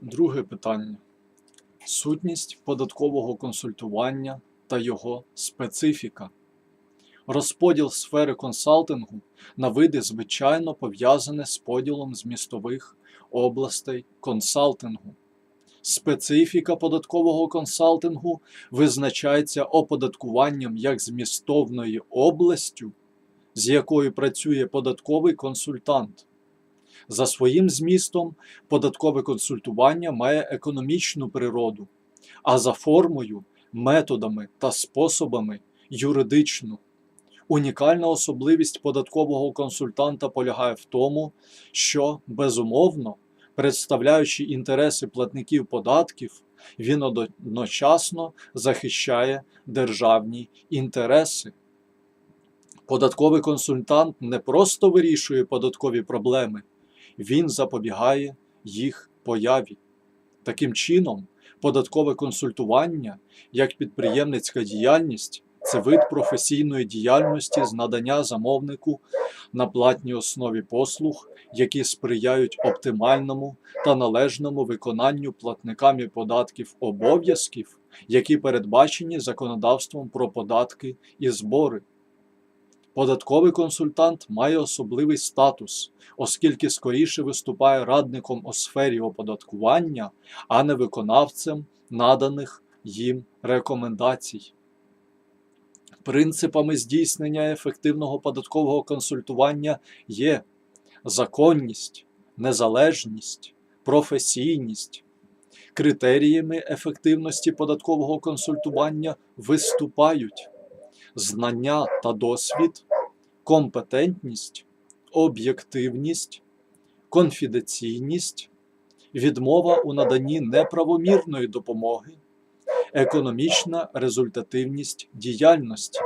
Друге питання. Сутність податкового консультування та його специфіка. Розподіл сфери консалтингу на види звичайно пов'язане з поділом змістових областей консалтингу. Специфіка податкового консалтингу визначається оподаткуванням як змістовною областю, з якою працює податковий консультант. За своїм змістом, податкове консультування має економічну природу, а за формою, методами та способами юридичну. Унікальна особливість податкового консультанта полягає в тому, що, безумовно, представляючи інтереси платників податків, він одночасно захищає державні інтереси. Податковий консультант не просто вирішує податкові проблеми, він запобігає їх появі. Таким чином, податкове консультування як підприємницька діяльність це вид професійної діяльності з надання замовнику на платній основі послуг, які сприяють оптимальному та належному виконанню платниками податків обов'язків, які передбачені законодавством про податки і збори. Податковий консультант має особливий статус, оскільки скоріше виступає радником у сфері оподаткування, а не виконавцем наданих їм рекомендацій. Принципами здійснення ефективного податкового консультування є законність, незалежність, професійність. Критеріями ефективності податкового консультування виступають знання та досвід, компетентність, об'єктивність, конфіденційність, відмова у наданні неправомірної допомоги, економічна результативність діяльності.